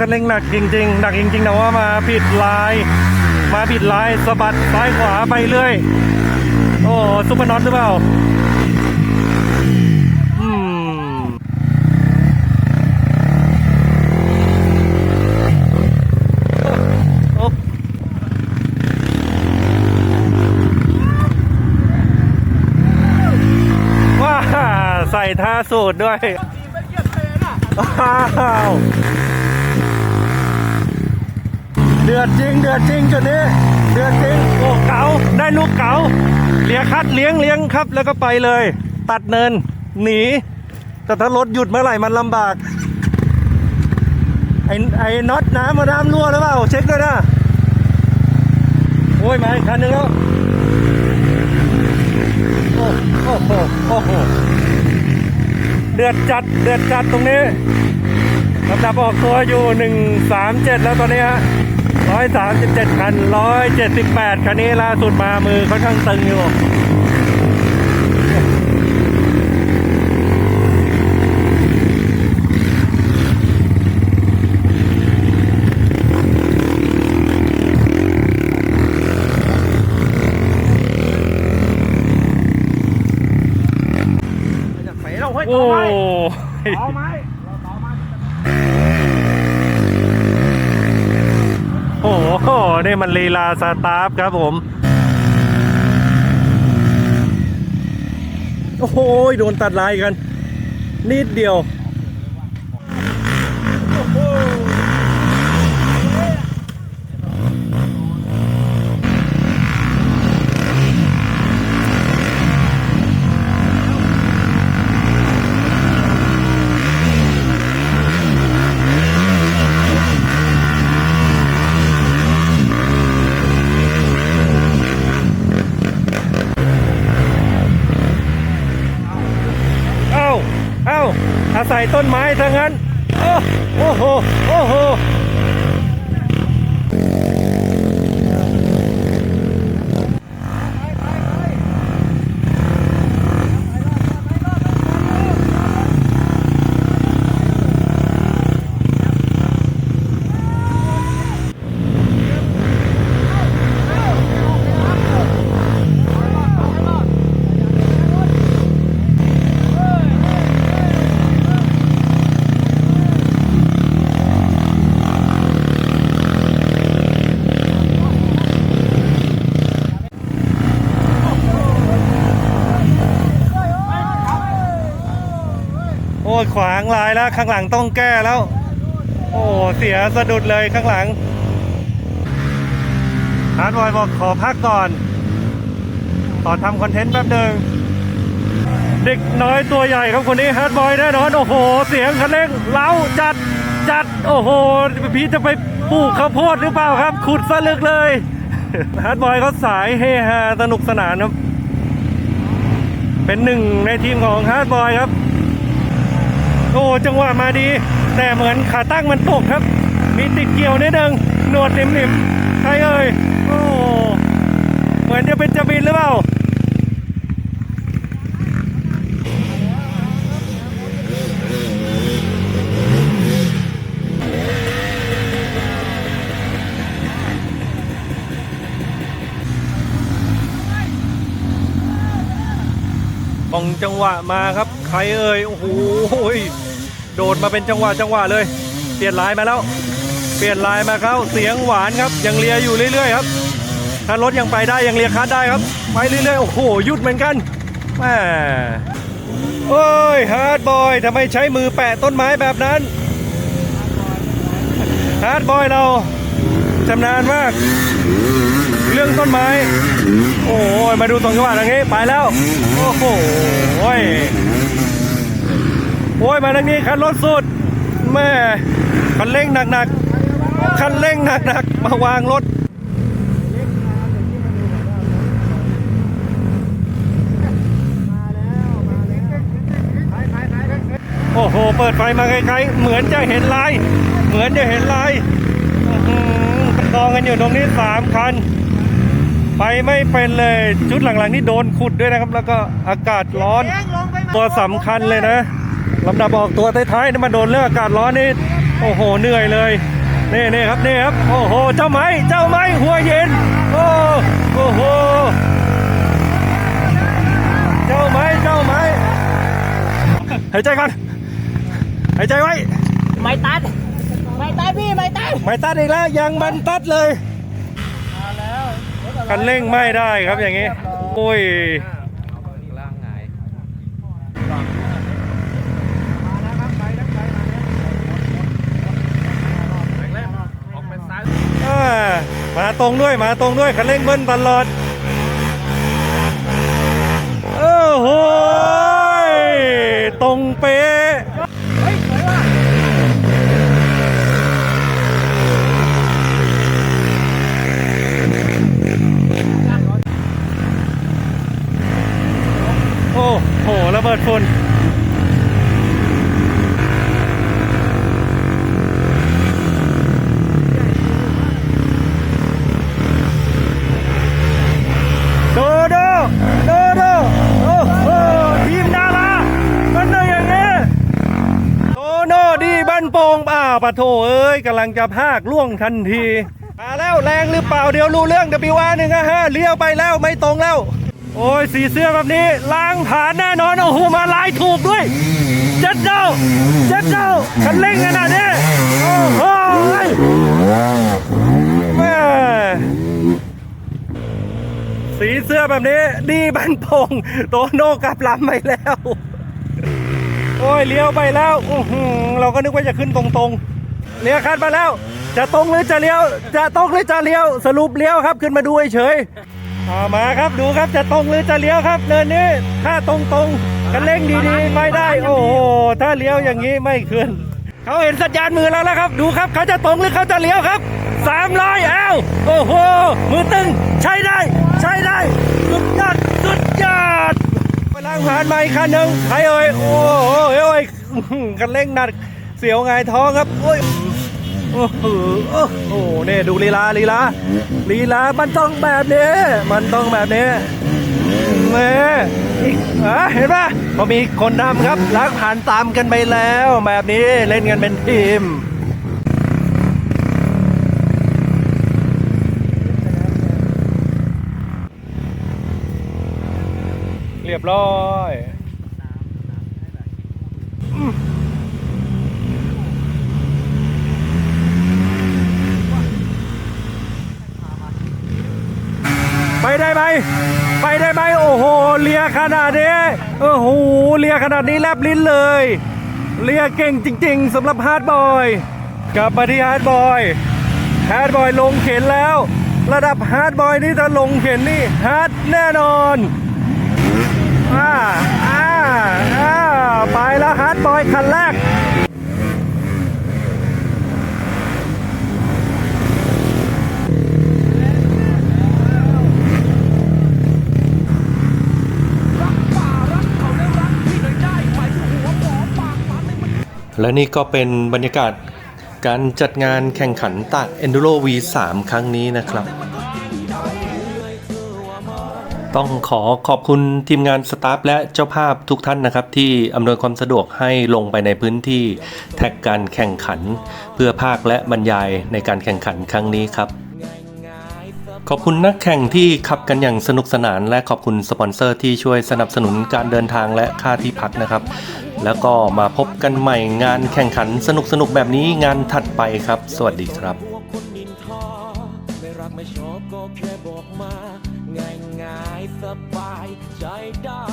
คันเร่งหนักจริงๆหนักจริงๆแต่ว่ามาผิดลาย มาผิดลายสะบัดซ้ายขวาไปเรื่อยโอ้ซุปเปอร์น็อตหรือเปล่าว้าใส่ท่าสูตรด้วยว้าว ดือดจริง เดือดจริงจุดนี้ เดือดจริงโอ้เก๋าได้ลูกเก๋าเลียคัดเลี้ยงเลี้ยงครับ แล้วก็ไปเลย ตัดเนิน หนี แต่ถ้ารถหยุดเมื่อไหร่มันลำบาก ไอ้ไอ้น็อตน้ำมาน้ำรั่วหรือเปล่า เช็คด้วยนะโอ้ยมาอีกคันนึงแล้วโอ้โอ้โหโอ้โหเดือดจัดเดือดจัดตรงนี้ลำดับออกตัวอยู่ 137 แล้วตอนนี้ฮะ ร้อยสามสิบเจ็ดคันร้อยเจ็ดสิบแปดคันนี้ล่าสุดมามือค่อนข้างตึงอยู่โอ้ย ต่อไม้เราต่อไม้ โอ้โห นี่มันลีลาสตาฟครับผม โอ้โหโดนตัดลายกัน นิดเดียวเอ้า เอ้า อาศัยต้นไม้ทั้งั้น โอ้โห โอ้โห ขวางลายแล้วข้างหลังต้องแก้แล้ว โอ้เสียสะดุดเลยข้างหลังฮาร์ดบอยบอกขอพักก่อนต่อทำคอนเทนต์แป๊บหนึ่งเด็กน้อยตัวใหญ่ครับคนนี้ฮาร์ดบอยแน่นอนโอ้โห เสียงคันเร่งเล้าจัดจัดโอ้โหพี่จะไปปลูกข้าวโพดหรือเปล่าครับ ขุดซะลึกเลยฮาร์ดบอยเขาสายเฮฮาสนุกสนานครับ เป็นหนึ่งในทีมของฮาร์ดบอยครับ โอ้จังหวะมาดี แต่เหมือนขาตั้งมันตกครับ มีติดเกี่ยวนิดนึงหนวดนิ่มๆใครเอ่ยโอ้เหมือนจะเป็นจะบินหรือเปล่า จังหวะมาครับ ใครเอ่ยโอ้โหโดดมาเป็นจังหวะจังหวะเลย เปลี่ยนลายมาแล้ว เปลี่ยนลายมาเขาเสียงหวานครับยังเลียอยู่เรื่อยๆครับถ้ารถยังไปได้ยังเลียคัดได้ครับไปเรื่อยๆโอ้โหหยุดเหมือนกันแหมโอ้ยฮาร์ดบอยทำไมใช้มือแปะต้นไม้แบบนั้นฮาร์ดบอยเราชำนาญมาก เรื่องต้นไม้ โอ้ยมาดูตรงจังหวะทางนี้ไปแล้ว โอ้โหโอ้ยโอ้ยมาทางนี้คันรถสุดแม่คันเร่งหนักๆคันเร่งหนักๆมาวางรถโอ้โห เปิดไฟมาไกลๆ เหมือนจะเห็นลาย เหมือนจะเห็นลายอื้อหือกองกันอยู่ตรงนี้สามคัน ไปไม่เป็นเลยชุดหลังๆนี่โดนขุดด้วยนะครับ แล้วก็อากาศร้อนตัวสำคัญเลยนะลำดับออกตัวท้ายๆนี่มาโดนเรื่องอากาศร้อนนี่โอ้โหเหนื่อยเลยนี่นี่ครับนี่ครับโอ้โหเจ้าไม้เจ้าไม้หัวเย็นโอ้โอ้โหเจ้าไม้เจ้าไม้หายใจก่อนหายใจไว้ ไม่ตัด ไม่ตัดพี่ ไม่ตัด ไม่ตัดอีกแล้วยังมันตัดเลย คันเร่งไม่ได้ครับอย่างนี้ โอ้ยล่างหงมาตรงด้วยมาตรงด้วยคันเร่งเบิ้ลตลอดโอ้โหยตรงเป๊ะโอ้โหระเบิดฝุ่น โดโดโดโดโอ้โหทีมดารามันเลยอย่างนี้โดโนดีบ้านโป่งอ้าวปะ โถเอ้ยกำลังจะพากล่วงทันที มาแล้วแรงหรือเปล่าเดี๋ยวรู้เรื่อง WR หนึ่งอะฮะเลี้ยวไปแล้วไม่ตรงแล้ว โอ้ยสีเสื้อแบบนี้ล้างผ่านแน่นอนโอ้โหมาลายถูกด้วย เจ็ดเจ้าเจ็ดเจ้าคันเร่งขนาดนี้โอ้โหแม่สีเสื้อแบบนี้ดีบันพงโตโน่กลับลำไปแล้ว โอ้ยเลี้ยวไปแล้วอือหือเราก็นึกว่าจะขึ้นตรงๆ เลี้ยวคันมาแล้ว จะตรงหรือจะเลี้ยว จะตรงหรือจะเลี้ยว สรุปเลี้ยวครับขึ้นมาดูเฉยๆอ่ามาครับดูครับจะตรงหรือจะเลี้ยวครับเนินนี้ถ้าตรงๆกันเร่งดีๆไม่ได้ โอ้โหถ้าเลี้ยวอย่างนี้ไม่ขึ้นเขาเห็นสัญญาณมือแล้วแล้วครับ ดูครับเขาจะตรงหรือเขาจะเลี้ยวครับสามร้อยเอ้าโอ้โหมือตึงใช้ได้ ใช้ได้สุดยอดสุดยอดพลังผ่านมาอีกคันหนึ่งใครเอ่ยโอ้โหเอ้ยกันเร่งหนักเสียวไงท้องครับโอ้ย โอ้โหโอ้โหเนี่ยดูลีลาลีลาลีลา มันต้องแบบนี้ มันต้องแบบนี้เน่อีกอะเห็นปะพอมีคนนำครับล้างผ่านตามกันไปแล้ว แบบนี้เล่นกันเป็นทีมเรียบร้อยอืม ไปได้ไหมไปได้ไหมโอ้โหเลียขนาดนี้โอ้โหเลียขนาดนี้แลบลิ้นเลยเลียเก่งจริง ๆสำหรับฮาร์ดบอยกลับมาที่ฮาร์ดบอยฮาร์ดบอยลงเข็นแล้ว ระดับฮาร์ดบอยนี่ถ้าลงเข็นนี่ฮาร์ดแน่นอนอ่าอ่าอ่าไปแล้วฮาร์ดบอยคันแรก และนี่ก็เป็นบรรยากาศการจัดงานแข่งขันตัก Enduro V3 ครั้งนี้นะครับ ต้องขอขอบคุณทีมงานสตาฟและเจ้าภาพทุกท่านนะครับ ที่อำนวยความสะดวกให้ลงไปในพื้นที่แท็กการแข่งขัน เพื่อภาคและบรรยายในการแข่งขันครั้งนี้ครับ ขอบคุณนักแข่งที่ขับกันอย่างสนุกสนานและขอบคุณสปอนเซอร์ที่ช่วยสนับสนุนการเดินทางและค่าที่พักนะครับ แล้วก็มาพบกันใหม่งานแข่งขันสนุกๆแบบนี้งานถัดไปครับ สวัสดีครับไม่รักไม่ชอบก็แค่บอกมา ง่ายง่ายๆสบายใจได้